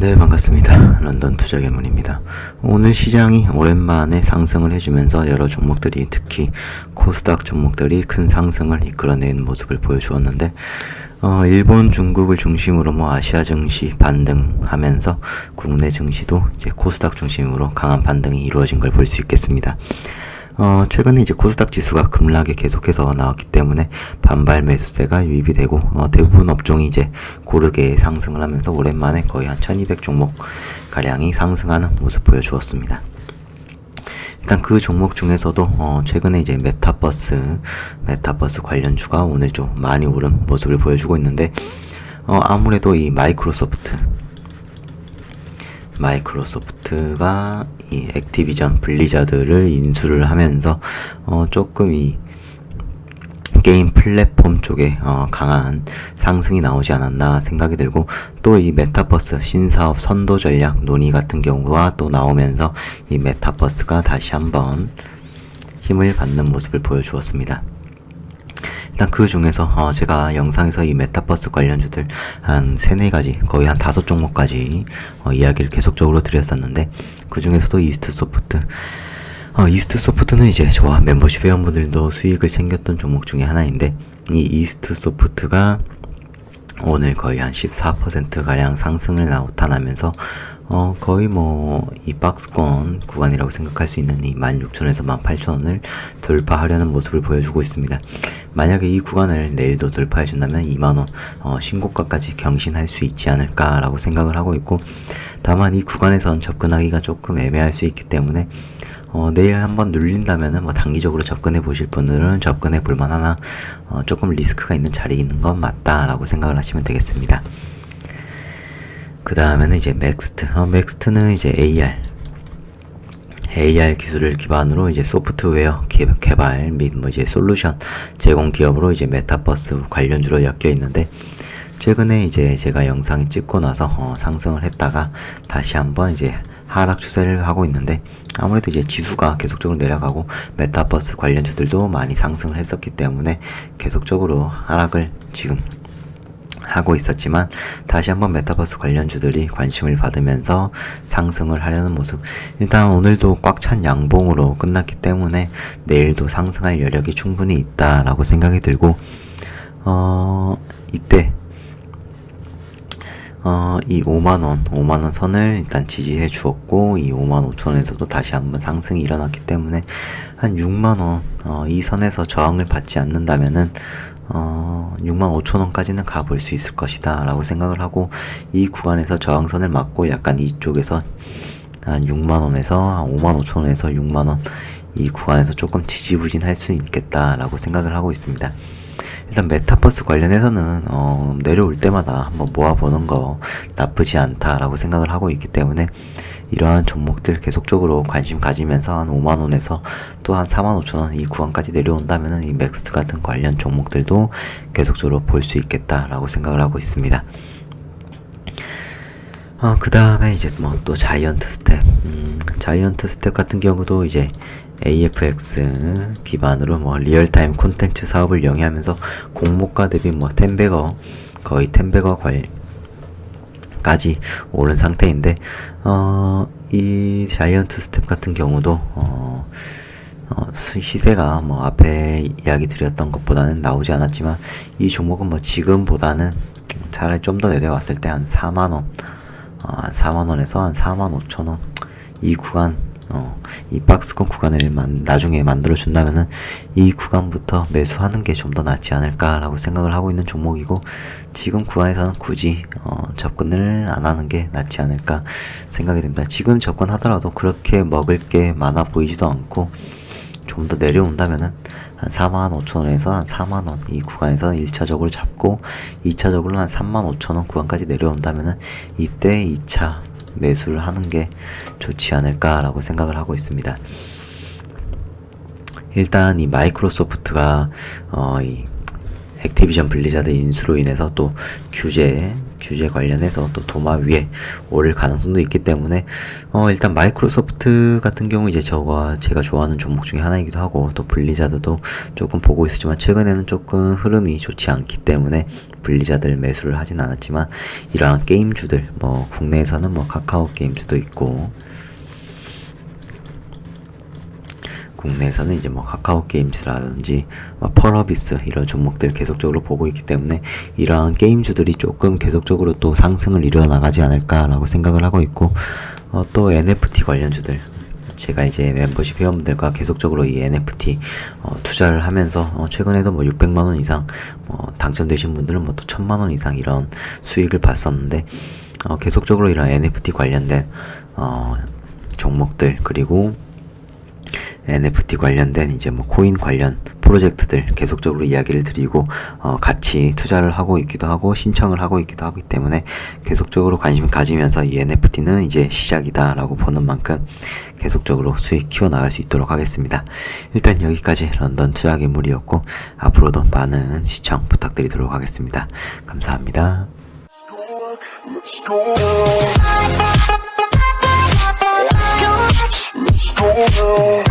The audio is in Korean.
네, 반갑습니다. 런던 투자개문입니다. 오늘 시장이 오랜만에 상승을 해주면서 여러 종목들이 특히 코스닥 종목들이 큰 상승을 이끌어낸 모습을 보여주었는데, 어, 일본, 중국을 중심으로 뭐 아시아 증시 반등하면서 국내 증시도 이제 코스닥 중심으로 강한 반등이 이루어진 걸 볼 수 있겠습니다. 어, 최근에 이제 코스닥 지수가 급락에 계속해서 나왔기 때문에 반발 매수세가 유입이 되고 어, 대부분 업종이 이제 고르게 상승을 하면서 오랜만에 거의 한 1200 종목 가량이 상승하는 모습 보여주었습니다. 일단 그 종목 중에서도 어, 최근에 이제 메타버스 메타버스 관련주가 오늘 좀 많이 오른 모습을 보여주고 있는데 어, 아무래도 이 마이크로소프트 마이크로소프트가 이 액티비전 블리자드를 인수를 하면서 어 조금 이 게임 플랫폼 쪽에 어 강한 상승이 나오지 않았나 생각이 들고 또 이 메타버스 신사업 선도 전략 논의 같은 경우가 또 나오면서 이 메타버스가 다시 한번 힘을 받는 모습을 보여주었습니다. 일단 그 중에서 어 제가 영상에서 이 메타버스 관련주들 한 세네 가지 거의 한 다섯 종목까지 어 이야기를 계속적으로 드렸었는데 그 중에서도 이스트 소프트 어 이스트 소프트는 이제 저와 멤버십 회원분들도 수익을 챙겼던 종목 중에 하나인데 이 이스트 소프트가 오늘 거의 한 14%가량 상승을 나타나면서 어 거의 뭐 이 박스권 구간이라고 생각할 수 있는 이 16,000에서 18,000원을 돌파하려는 모습을 보여주고 있습니다. 만약에 이 구간을 내일도 돌파해 준다면 2만원 어 신고가까지 경신할 수 있지 않을까라고 생각을 하고 있고 다만 이 구간에선 접근하기가 조금 애매할 수 있기 때문에 어, 내일 한번 눌린다면은 뭐 단기적으로 접근해 보실 분들은 접근해 볼 만하나 어, 조금 리스크가 있는 자리에 있는 건 맞다라고 생각을 하시면 되겠습니다. 그 다음에는 이제 맥스트. 어, 맥스트는 이제 AR. AR 기술을 기반으로 이제 소프트웨어 개, 개발 및 뭐 이제 솔루션 제공 기업으로 이제 메타버스 관련주로 엮여 있는데 최근에 이제 제가 영상을 찍고 나서 어, 상승을 했다가 다시 한번 이제 하락 추세를 하고 있는데 아무래도 이제 지수가 계속적으로 내려가고 메타버스 관련주들도 많이 상승을 했었기 때문에 계속적으로 하락을 지금 하고 있었지만 다시 한번 메타버스 관련주들이 관심을 받으면서 상승을 하려는 모습. 일단 오늘도 꽉 찬 양봉으로 끝났기 때문에 내일도 상승할 여력이 충분히 있다라고 생각이 들고 어 이때 어, 이 5만원, 5만원 선을 일단 지지해 주었고, 이 5만 5천원에서도 다시 한번 상승이 일어났기 때문에, 한 6만원, 어, 이 선에서 저항을 받지 않는다면은, 어, 6만 5천원까지는 가볼 수 있을 것이다, 라고 생각을 하고, 이 구간에서 저항선을 맞고, 약간 이쪽에서 한 6만원에서 한 5만 5천원에서 6만원, 이 구간에서 조금 지지부진할 수 있겠다라고 생각을 하고 있습니다. 일단 메타버스 관련해서는 어, 내려올 때마다 한번 모아보는 거 나쁘지 않다라고 생각을 하고 있기 때문에 이러한 종목들 계속적으로 관심 가지면서 한 5만원에서 또 한 4만 5천원 이 구간까지 내려온다면은 이 맥스트 같은 관련 종목들도 계속적으로 볼 수 있겠다라고 생각을 하고 있습니다. 어, 그 다음에 이제 뭐 또 자이언트 스텝. 음, 자이언트 스텝 같은 경우도 이제 AFX 기반으로 뭐 리얼타임 콘텐츠 사업을 영위하면서 공모가 대비 뭐 텐베거 거의 텐베거 관 까지 오른 상태인데 어, 이 자이언트 스텝 같은 경우도 어, 어, 수- 시세가 뭐 앞에 이야기 드렸던 것보다는 나오지 않았지만 이 종목은 뭐 지금보다는 차라리 좀 더 내려왔을 때 한 4만원 어, 한 4만원에서 한 4만 5천원 이 구간 어, 이 박스권 구간을 만, 나중에 만들어 준다면은 이 구간부터 매수하는 게 좀 더 낫지 않을까라고 생각을 하고 있는 종목이고 지금 구간에서는 굳이 어, 접근을 안 하는 게 낫지 않을까 생각이 됩니다. 지금 접근하더라도 그렇게 먹을 게 많아 보이지도 않고 좀 더 내려온다면은 한 4만 5천원에서 한 4만 원 이 구간에서 1차적으로 잡고 2차적으로 한 3만 5천원 구간까지 내려온다면은 이때 2차 매수를 하는 게 좋지 않을까라고 생각을 하고 있습니다. 일단 이 마이크로소프트가 어, 이 액티비전 블리자드 인수로 인해서 또 규제 규제 관련해서 또 도마 위에 오를 가능성도 있기 때문에 어 일단 마이크로소프트 같은 경우 이제 저가 제가 좋아하는 종목 중에 하나이기도 하고 또 블리자드도 조금 보고 있었지만 최근에는 조금 흐름이 좋지 않기 때문에 블리자드를 매수를 하진 않았지만 이러한 게임주들 뭐 국내에서는 뭐 카카오 게임즈도 있고 국내에서는 이제 뭐 카카오 게임즈라든지 뭐 펄어비스 이런 종목들 계속적으로 보고 있기 때문에 이러한 게임주들이 조금 계속적으로 또 상승을 이뤄나가지 않을까라고 생각을 하고 있고 어, 또 NFT 관련주들 제가 이제 멤버십 회원분들과 계속적으로 이 NFT 어, 투자를 하면서 어, 최근에도 뭐 600만 원 이상 뭐 당첨되신 분들은 뭐 또 1000만 원 이상 이런 수익을 봤었는데 어, 계속적으로 이런 NFT 관련된 어, 종목들 그리고 NFT 관련된 이제 뭐 코인 관련 프로젝트들 계속적으로 이야기를 드리고 어, 같이 투자를 하고 있기도 하고 신청을 하고 있기도 하기 때문에 계속적으로 관심을 가지면서 이 NFT는 이제 시작이다라고 보는 만큼 계속적으로 수익 키워 나갈 수 있도록 하겠습니다. 일단 여기까지 런던 투자 기물이었고 앞으로도 많은 시청 부탁드리도록 하겠습니다. 감사합니다. Let's go.